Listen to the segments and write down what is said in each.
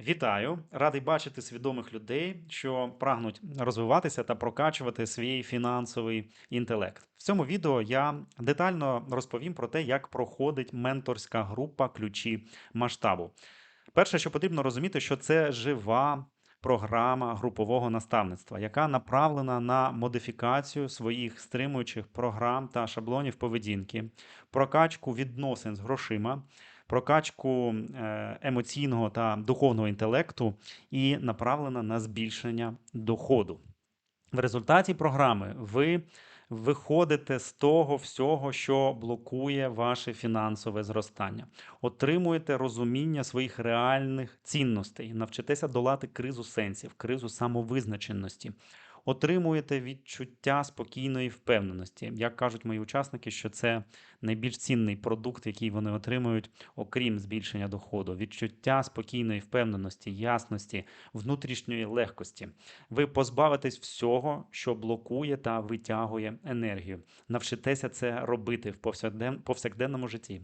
Вітаю! Радий бачити свідомих людей, що прагнуть розвиватися та прокачувати свій фінансовий інтелект. В цьому відео я детально розповім про те, як проходить менторська група ключі масштабу. Перше, що потрібно розуміти, що це жива програма групового наставництва, яка направлена на модифікацію своїх стримуючих програм та шаблонів поведінки, прокачку відносин з грошима, прокачку е, емоційного та духовного інтелекту і направлена на збільшення доходу. В результаті програми ви виходите з того всього, що блокує ваше фінансове зростання, отримуєте розуміння своїх реальних цінностей, навчитеся долати кризу сенсів, кризу самовизначеності. Отримуєте відчуття спокійної впевненості. Як кажуть мої учасники, що це найбільш цінний продукт, який вони отримують, окрім збільшення доходу, відчуття спокійної впевненості, ясності, внутрішньої легкості. Ви позбавитесь всього, що блокує та витягує енергію. Навчитеся це робити в повсякден- повсякденному житті.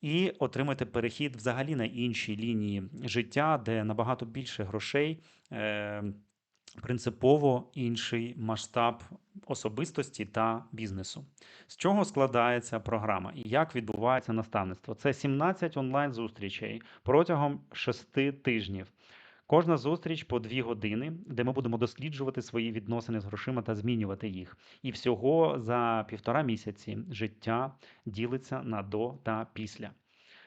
І отримуєте перехід взагалі на інші лінії життя, де набагато більше грошей, е, принципово інший масштаб особистості та бізнесу. З чого складається програма і як відбувається наставництво? Це 17 онлайн-зустрічей протягом 6 тижнів. Кожна зустріч по 2 години, де ми будемо досліджувати свої відносини з грошима та змінювати їх. І всього за півтора місяці життя ділиться на до та після.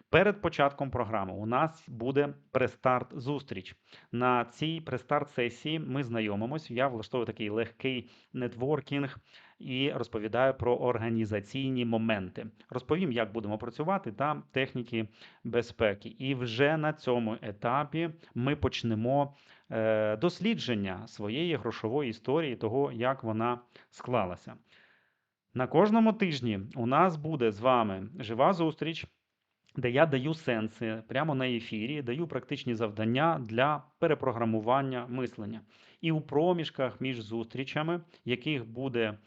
Перед початком програми у нас буде престарт зустріч. На цій престарт сесії ми знайомимось. Я влаштовую такий легкий нетворкінг і розповідаю про організаційні моменти. Розповім, як будемо працювати та техніки безпеки. І вже на цьому етапі ми почнемо е, дослідження своєї грошової історії, того, як вона склалася. На кожному тижні у нас буде з вами жива зустріч де я даю сенси прямо на ефірі, даю практичні завдання для перепрограмування мислення. І у проміжках між зустрічами, яких буде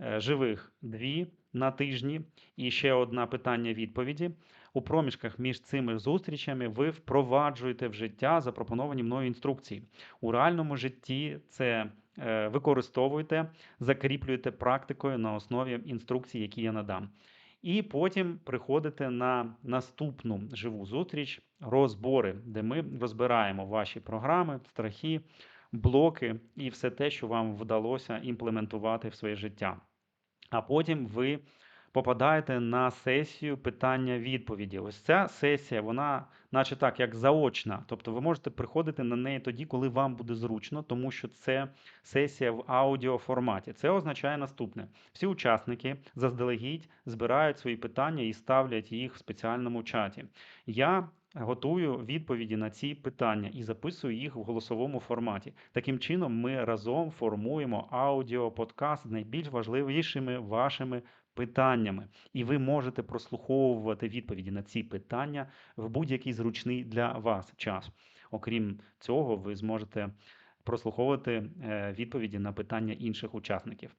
е, живих дві на тижні, і ще одна питання-відповіді. У проміжках між цими зустрічами ви впроваджуєте в життя запропоновані мною інструкції. У реальному житті це е, використовуєте, закріплюєте практикою на основі інструкцій, які я надам. І потім приходите на наступну живу зустріч, розбори, де ми розбираємо ваші програми, страхи, блоки і все те, що вам вдалося імплементувати в своє життя. А потім ви попадаєте на сесію питання-відповіді. Ось ця сесія, вона, наче так, як заочна. Тобто ви можете приходити на неї тоді, коли вам буде зручно, тому що це сесія в аудіоформаті. Це означає наступне: всі учасники заздалегідь збирають свої питання і ставлять їх в спеціальному чаті. Я Готую відповіді на ці питання і записую їх в голосовому форматі. Таким чином, ми разом формуємо аудіоподкаст з найбільш важливішими вашими питаннями, і ви можете прослуховувати відповіді на ці питання в будь-який зручний для вас час. Окрім цього, ви зможете прослуховувати е, відповіді на питання інших учасників.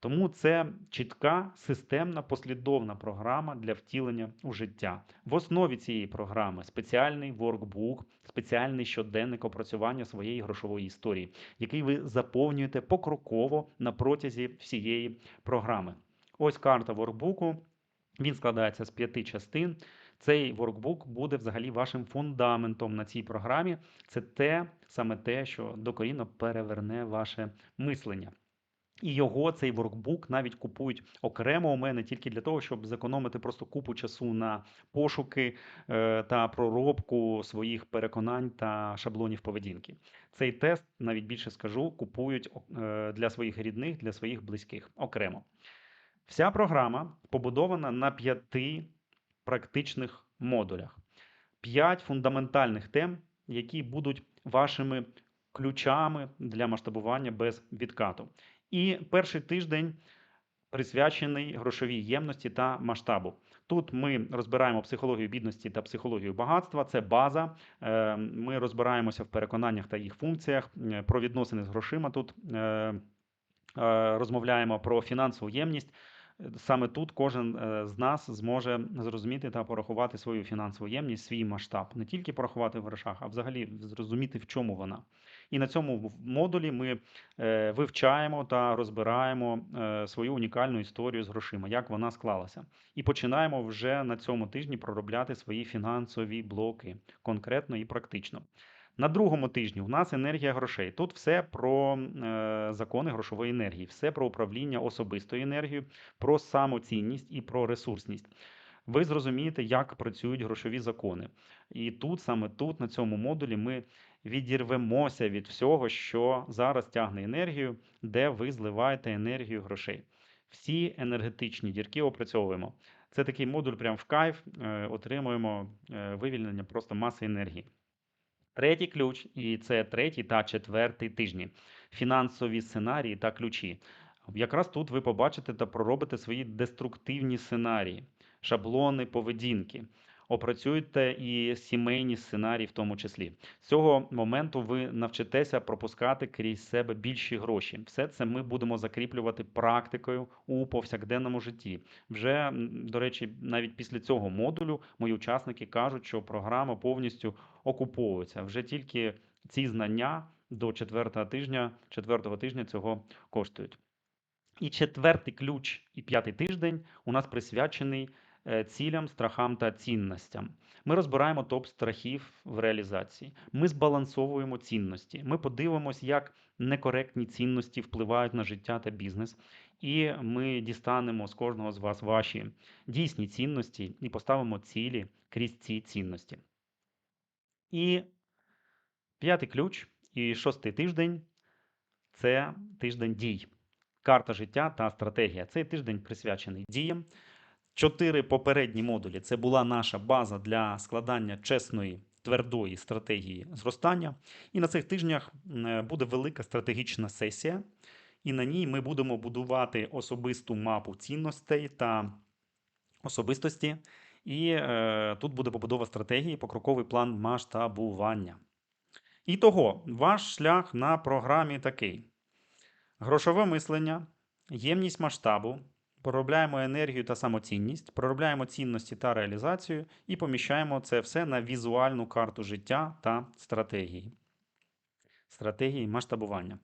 Тому це чітка, системна, послідовна програма для втілення у життя. В основі цієї програми спеціальний воркбук, спеціальний щоденник опрацювання своєї грошової історії, який ви заповнюєте покроково на протязі всієї програми. Ось карта воркбуку. Він складається з п'яти частин. Цей воркбук буде взагалі вашим фундаментом на цій програмі. Це те саме те, що докорінно переверне ваше мислення. І його цей воркбук навіть купують окремо у мене тільки для того, щоб зекономити просто купу часу на пошуки е, та проробку своїх переконань та шаблонів поведінки. Цей тест навіть більше скажу, купують е, для своїх рідних, для своїх близьких окремо. Вся програма побудована на п'яти практичних модулях, п'ять фундаментальних тем, які будуть вашими ключами для масштабування без відкату. І перший тиждень присвячений грошовій ємності та масштабу. Тут ми розбираємо психологію бідності та психологію багатства. Це база. Е, ми розбираємося в переконаннях та їх функціях е, про відносини з грошима. Тут е, розмовляємо про фінансову ємність. Саме тут кожен е, з нас зможе зрозуміти та порахувати свою фінансову ємність, свій масштаб, не тільки порахувати в грошах, а взагалі зрозуміти, в чому вона. І на цьому модулі ми е, вивчаємо та розбираємо е, свою унікальну історію з грошима, як вона склалася. І починаємо вже на цьому тижні проробляти свої фінансові блоки конкретно і практично. На другому тижні у нас енергія грошей. Тут все про е, закони грошової енергії, все про управління особистою енергією, про самоцінність і про ресурсність. Ви зрозумієте, як працюють грошові закони. І тут, саме тут, на цьому модулі, ми відірвемося від всього, що зараз тягне енергію, де ви зливаєте енергію грошей. Всі енергетичні дірки опрацьовуємо. Це такий модуль, прям в кайф, е, отримуємо е, вивільнення просто маси енергії. Третій ключ, і це третій та четвертий тижні. Фінансові сценарії та ключі. Якраз тут ви побачите та проробите свої деструктивні сценарії, шаблони поведінки. Опрацюйте і сімейні сценарії, в тому числі. З цього моменту ви навчитеся пропускати крізь себе більші гроші. Все це ми будемо закріплювати практикою у повсякденному житті. Вже, до речі, навіть після цього модулю мої учасники кажуть, що програма повністю окуповується. Вже тільки ці знання до четвертого тижня, четвертого тижня цього коштують. І четвертий ключ і п'ятий тиждень у нас присвячений е, цілям, страхам та цінностям. Ми розбираємо топ страхів в реалізації. Ми збалансовуємо цінності. Ми подивимось, як некоректні цінності впливають на життя та бізнес. І ми дістанемо з кожного з вас ваші дійсні цінності і поставимо цілі крізь ці цінності. І п'ятий ключ і шостий тиждень це тиждень дій. Карта життя та стратегія. Цей тиждень присвячений діям. Чотири попередні модулі це була наша база для складання чесної, твердої стратегії зростання. І на цих тижнях е, буде велика стратегічна сесія, і на ній ми будемо будувати особисту мапу цінностей та особистості. І е, тут буде побудова стратегії, покроковий план масштабування. І того, ваш шлях на програмі такий: грошове мислення, ємність масштабу, проробляємо енергію та самоцінність, проробляємо цінності та реалізацію і поміщаємо це все на візуальну карту життя та стратегії. Стратегії масштабування.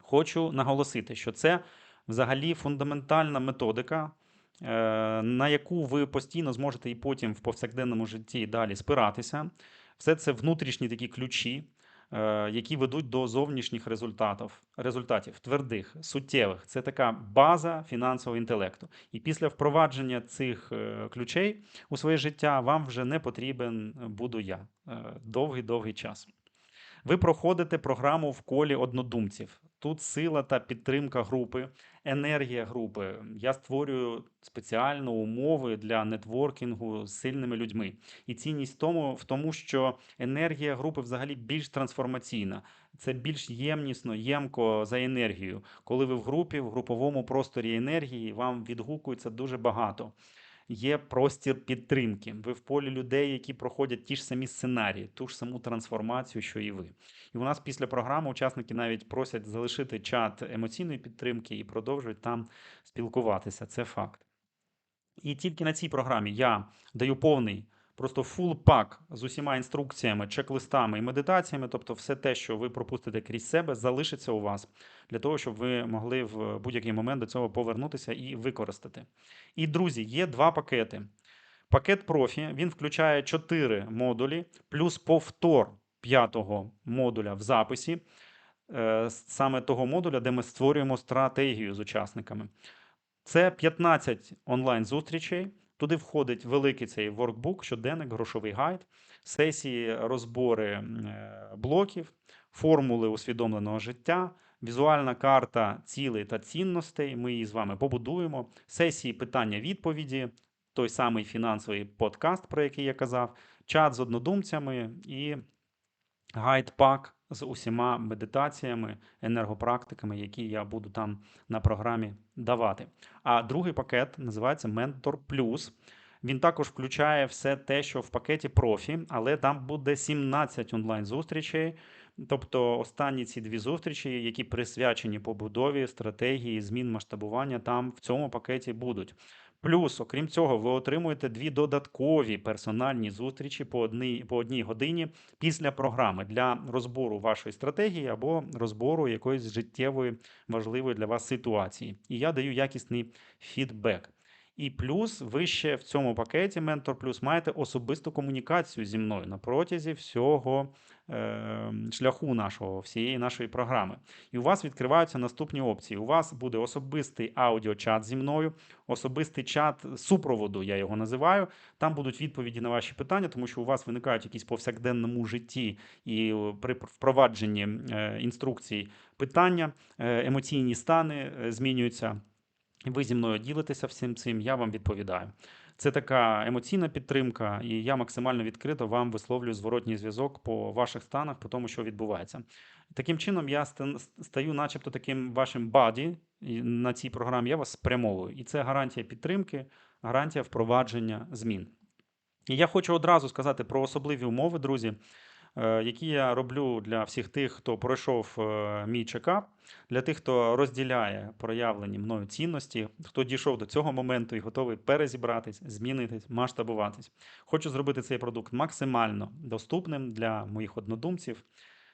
Хочу наголосити, що це взагалі фундаментальна методика, на яку ви постійно зможете і потім в повсякденному житті далі спиратися. Все це внутрішні такі ключі, е, які ведуть до зовнішніх результатів, результатів твердих, суттєвих. Це така база фінансового інтелекту. І після впровадження цих е, ключей у своє життя вам вже не потрібен буду я довгий-довгий час. Ви проходите програму в колі однодумців. Тут сила та підтримка групи, енергія групи. Я створюю спеціально умови для нетворкінгу з сильними людьми. І цінність тому, в тому, що енергія групи взагалі більш трансформаційна. Це більш ємнісно, ємко за енергію. Коли ви в групі, в груповому просторі енергії, вам відгукується дуже багато. Є простір підтримки. Ви в полі людей, які проходять ті ж самі сценарії, ту ж саму трансформацію, що і ви. І у нас після програми учасники навіть просять залишити чат емоційної підтримки і продовжують там спілкуватися. Це факт. І тільки на цій програмі я даю повний, просто фул пак з усіма інструкціями, чек-листами і медитаціями, тобто все те, що ви пропустите крізь себе, залишиться у вас для того, щоб ви могли в будь-який момент до цього повернутися і використати. І, друзі, є два пакети. Пакет профі він включає 4 модулі, плюс повтор п'ятого модуля в записі, е, саме того модуля, де ми створюємо стратегію з учасниками. Це 15 онлайн-зустрічей. Туди входить великий цей воркбук, щоденник, грошовий гайд, сесії, розбори е, блоків, формули усвідомленого життя, візуальна карта цілей та цінностей. Ми її з вами побудуємо. Сесії питання-відповіді, той самий фінансовий подкаст, про який я казав, чат з однодумцями і гайд-пак з усіма медитаціями, енергопрактиками, які я буду там на програмі давати. А другий пакет називається Ментор Плюс. Він також включає все те, що в пакеті профі, але там буде 17 онлайн-зустрічей. Тобто останні ці дві зустрічі, які присвячені побудові стратегії змін масштабування, там в цьому пакеті будуть. Плюс, окрім цього, ви отримуєте дві додаткові персональні зустрічі по одній, по одній годині після програми для розбору вашої стратегії або розбору якоїсь життєвої важливої для вас ситуації. І я даю якісний фідбек. І плюс ви ще в цьому пакеті Mentor Plus маєте особисту комунікацію зі мною на протязі всього е, шляху нашого, всієї нашої програми. І у вас відкриваються наступні опції. У вас буде особистий аудіочат зі мною, особистий чат супроводу, я його називаю. Там будуть відповіді на ваші питання, тому що у вас виникають якісь повсякденному житті і е, при впровадженні е, інструкцій питання, е, емоційні стани змінюються. Ви зі мною ділитеся всім цим, я вам відповідаю. Це така емоційна підтримка, і я максимально відкрито вам висловлюю зворотній зв'язок по ваших станах, по тому, що відбувається. Таким чином, я стаю, начебто, таким вашим баді на цій програмі. Я вас спрямовую. І це гарантія підтримки, гарантія впровадження змін. І я хочу одразу сказати про особливі умови, друзі, які я роблю для всіх тих, хто пройшов е, мій чекап, для тих, хто розділяє проявлені мною цінності, хто дійшов до цього моменту і готовий перезібратись, змінитись, масштабуватись. Хочу зробити цей продукт максимально доступним для моїх однодумців.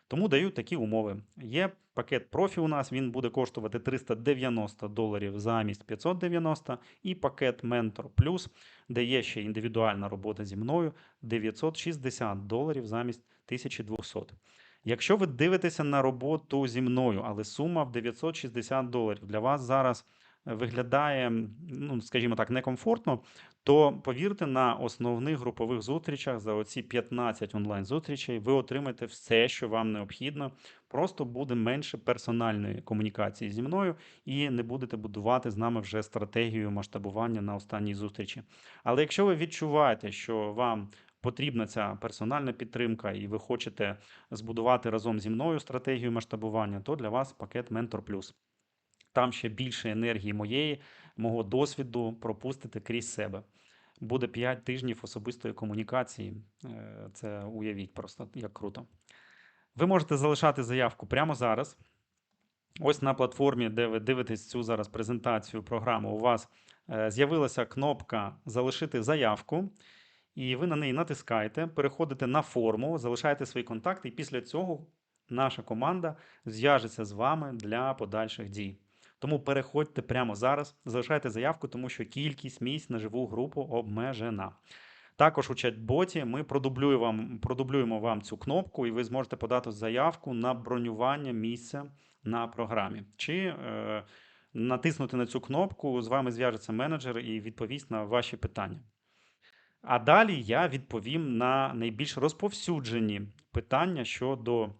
Тому даю такі умови. Є пакет профі у нас, він буде коштувати 390 доларів замість 590, і пакет Mentor Plus, де є ще індивідуальна робота зі мною, 960 доларів замість 1200. Якщо ви дивитеся на роботу зі мною, але сума в 960 доларів для вас зараз е, виглядає, ну, скажімо так, некомфортно, то повірте, на основних групових зустрічах за оці 15 онлайн-зустрічей ви отримаєте все, що вам необхідно. Просто буде менше персональної комунікації зі мною, і не будете будувати з нами вже стратегію масштабування на останній зустрічі. Але якщо ви відчуваєте, що вам потрібна ця персональна підтримка, і ви хочете збудувати разом зі мною стратегію масштабування, то для вас пакет Mentor Plus. Там ще більше енергії моєї, мого досвіду пропустити крізь себе. Буде 5 тижнів особистої комунікації. Е, Це уявіть просто як круто. Ви можете залишати заявку прямо зараз. Ось на платформі, де ви дивитесь цю зараз презентацію програми, у вас е, з'явилася кнопка Залишити заявку, і ви на неї натискаєте, переходите на форму, залишаєте свої контакти, і після цього наша команда зв'яжеться з вами для подальших дій. Тому переходьте прямо зараз, залишайте заявку, тому що кількість місць на живу групу обмежена. Також у чат-боті ми продублюємо вам, продублюємо вам цю кнопку, і ви зможете подати заявку на бронювання місця на програмі. Чи е, натиснути на цю кнопку, з вами зв'яжеться менеджер і відповість на ваші питання. А далі я відповім на найбільш розповсюджені питання щодо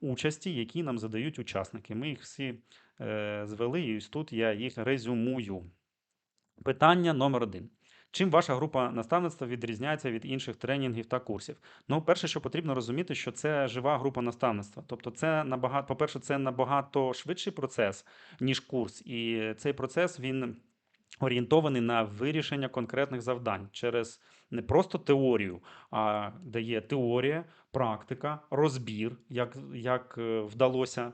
участі, які нам задають учасники. Ми їх всі е, звели, і ось тут я їх резюмую. Питання номер один. Чим ваша група наставництва відрізняється від інших тренінгів та курсів? Ну, перше, що потрібно розуміти, що це жива група наставництва. Тобто, це набагато, по-перше, це набагато швидший процес, ніж курс. І цей процес він орієнтований на вирішення конкретних завдань через не просто теорію, а дає теорія, практика, розбір, як, як е, вдалося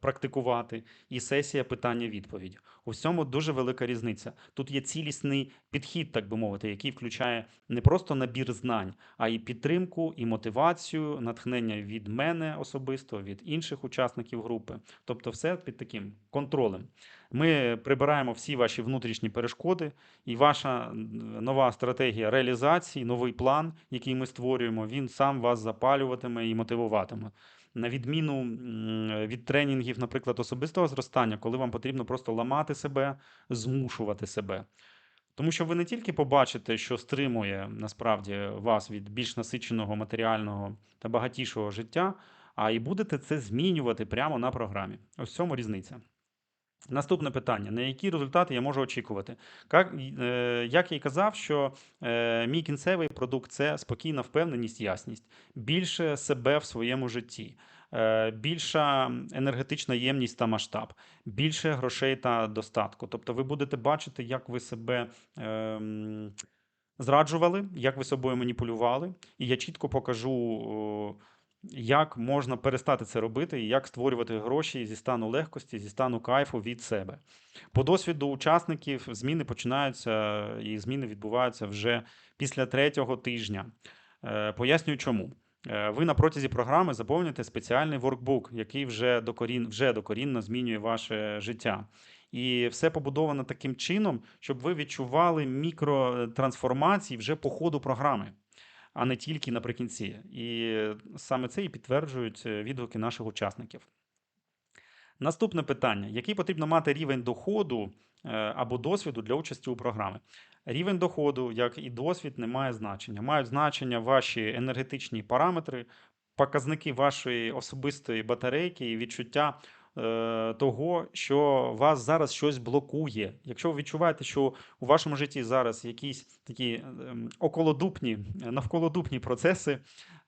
практикувати, і сесія питання-відповідь. У всьому дуже велика різниця. Тут є цілісний підхід, так би мовити, який включає не просто набір знань, а й підтримку, і мотивацію, натхнення від мене особисто, від інших учасників групи. Тобто, все під таким контролем. Ми прибираємо всі ваші внутрішні перешкоди, і ваша нова стратегія реалізації, новий план, який ми створюємо, він сам вас запалюватиме і мотивуватиме. На відміну від тренінгів, наприклад, особистого зростання, коли вам потрібно просто ламати себе, змушувати себе. Тому що ви не тільки побачите, що стримує насправді вас від більш насиченого матеріального та багатішого життя, а і будете це змінювати прямо на програмі. Ось в цьому різниця. Наступне питання: на які результати я можу очікувати? Як, е, як я й казав, що е, мій кінцевий продукт це спокійна впевненість, ясність, більше себе в своєму житті, е, більша енергетична ємність та масштаб, більше грошей та достатку. Тобто ви будете бачити, як ви себе. ем, зраджували, як ви собою маніпулювали, і я чітко покажу, як можна перестати це робити, і як створювати гроші зі стану легкості, зі стану кайфу від себе. По досвіду учасників зміни починаються і зміни відбуваються вже після третього тижня. Е, Пояснюю, чому. Е, Ви на протязі програми заповнюєте спеціальний воркбук, який вже докорін, вже докорінно змінює ваше життя. І все побудовано таким чином, щоб ви відчували мікротрансформації вже по ходу програми, а не тільки наприкінці. І саме це і підтверджують е, відгуки наших учасників. Наступне питання: який потрібно мати рівень доходу е, або досвіду для участі у програмі? Рівень доходу, як і досвід, не має значення. Мають значення ваші енергетичні параметри, показники вашої особистої батарейки і відчуття того, що вас зараз щось блокує. Якщо ви відчуваєте, що у вашому житті зараз якісь такі ем, околодупні, навколодупні процеси,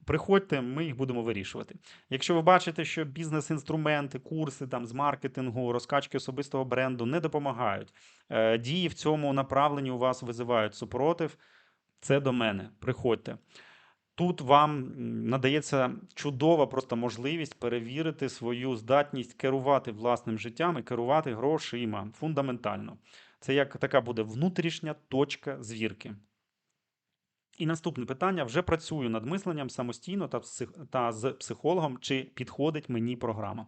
приходьте, ми їх будемо вирішувати. Якщо ви бачите, що бізнес-інструменти, курси там з маркетингу, розкачки особистого бренду не допомагають, е, дії в цьому направленні у вас визивають супротив, це до мене. Приходьте. Тут вам надається чудова просто можливість перевірити свою здатність керувати власним життям і керувати грошима фундаментально. Це як така буде внутрішня точка звірки. І наступне питання: вже працюю над мисленням самостійно та, та з психологом, чи підходить мені програма.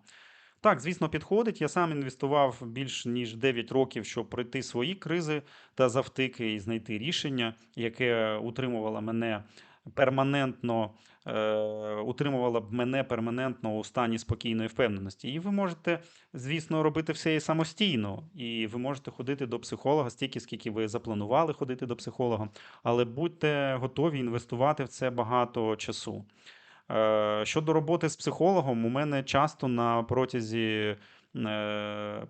Так, звісно, підходить. Я сам інвестував більш ніж 9 років, щоб пройти свої кризи та завтики і знайти рішення, яке утримувало мене перманентно, е, утримувало б мене перманентно у стані спокійної впевненості. І ви можете, звісно, робити все і самостійно, і ви можете ходити до психолога стільки, скільки ви запланували ходити до психолога, але будьте готові інвестувати в це багато часу. Е, Щодо роботи з психологом, у мене часто на протязі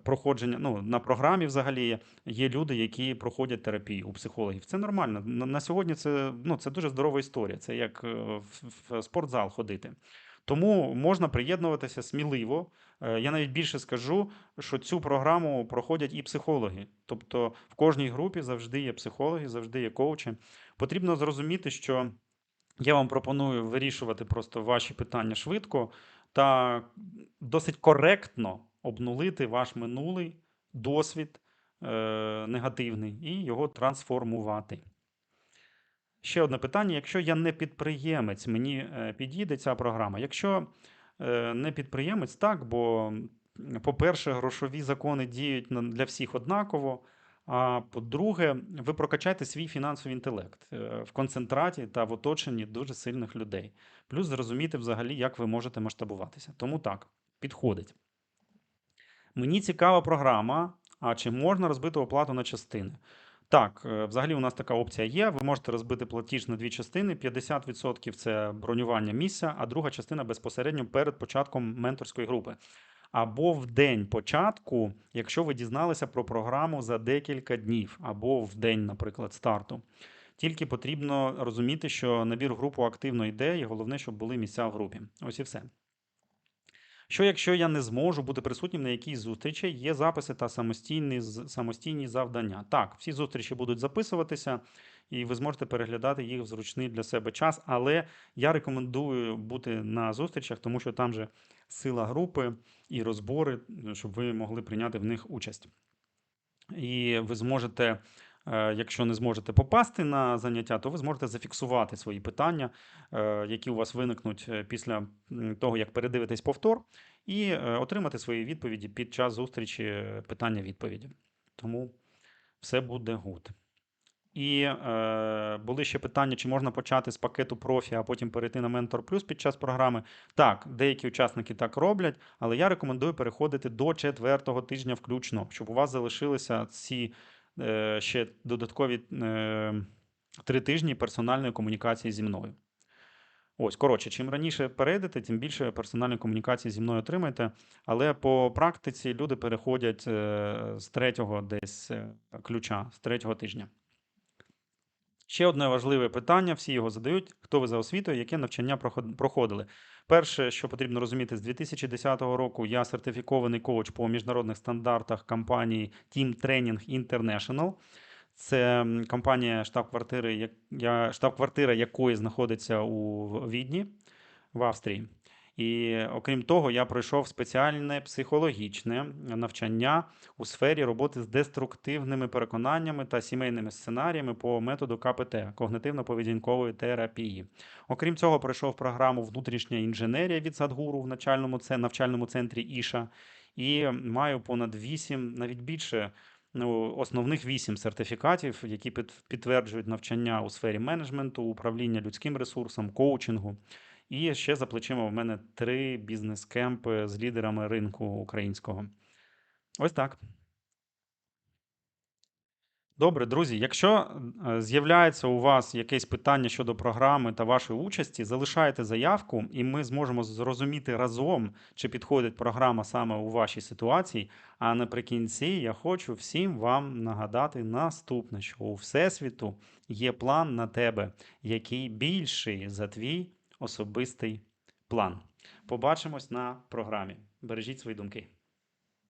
проходження, ну, на програмі взагалі є люди, які проходять терапію у психологів. Це нормально. На, сьогодні це, ну, це дуже здорова історія. Це як е, в, в спортзал ходити. Тому можна приєднуватися сміливо. Е, Я навіть більше скажу, що цю програму проходять і психологи. Тобто в кожній групі завжди є психологи, завжди є коучі. Потрібно зрозуміти, що я вам пропоную вирішувати просто ваші питання швидко та досить коректно обнулити ваш минулий досвід е, негативний і його трансформувати. Ще одне питання: якщо я не підприємець, мені е, підійде ця програма. Якщо е, не підприємець, так, бо, по-перше, грошові закони діють для всіх однаково. А по-друге, ви прокачаєте свій фінансовий інтелект е, в концентраті та в оточенні дуже сильних людей. Плюс зрозуміти взагалі, як ви можете масштабуватися. Тому так, підходить. Мені цікава програма. А чи можна розбити оплату на частини? Так, е, взагалі у нас така опція є. Ви можете розбити платіж на дві частини. 50% це бронювання місця, а друга частина безпосередньо перед початком менторської групи. Або в день початку, якщо ви дізналися про програму за декілька днів, або в день, наприклад, старту. Тільки потрібно розуміти, що набір групу активно йде, і головне, щоб були місця в групі. Ось і все. Що якщо я не зможу бути присутнім на якійсь зустрічі, є записи та самостійні, самостійні завдання. Так, всі зустрічі будуть записуватися, і ви зможете переглядати їх в зручний для себе час. Але я рекомендую бути на зустрічах, тому що там же сила групи і розбори, щоб ви могли прийняти в них участь. І ви зможете, якщо не зможете попасти на заняття, то ви зможете зафіксувати свої питання, е, які у вас виникнуть е, після того, як передивитесь повтор, і е, отримати свої відповіді під час зустрічі е, питання-відповіді. Тому все буде гуд. І е, були ще питання, чи можна почати з пакету профі, а потім перейти на Ментор Плюс під час програми. Так, деякі учасники так роблять, але я рекомендую переходити до четвертого тижня включно, щоб у вас залишилися ці е, ще додаткові е, три тижні персональної комунікації зі мною. Ось, коротше, чим раніше перейдете, тим більше персональної комунікації зі мною отримаєте. Але по практиці люди переходять е, з третього десь е, ключа, з третього тижня. Ще одне важливе питання, всі його задають. Хто ви за освітою, яке навчання проходили? Перше, що потрібно розуміти, з 2010 року я сертифікований коуч по міжнародних стандартах компанії Team Training International. Це компанія штаб-квартири, штаб-квартира якої знаходиться у Відні в Австрії. І окрім того, я пройшов спеціальне психологічне навчання у сфері роботи з деструктивними переконаннями та сімейними сценаріями по методу КПТ когнитивно-поведінкової терапії. Окрім цього, пройшов програму Внутрішня інженерія від Садгуру в навчальному, навчальному центрі Іша і маю понад 8, навіть більше. Ну, основних вісім сертифікатів, які під- підтверджують навчання у сфері менеджменту, управління людським ресурсом, коучингу. І ще за плечима в мене три бізнес-кемпи з лідерами ринку українського. Ось так. Добре, друзі. Якщо е, з'являється у вас якесь питання щодо програми та вашої участі, залишайте заявку, і ми зможемо зрозуміти разом, чи підходить програма саме у вашій ситуації. А наприкінці я хочу всім вам нагадати наступне: що у Всесвіту є план на тебе, який більший за твій особистий план. Побачимось на програмі. Бережіть свої думки.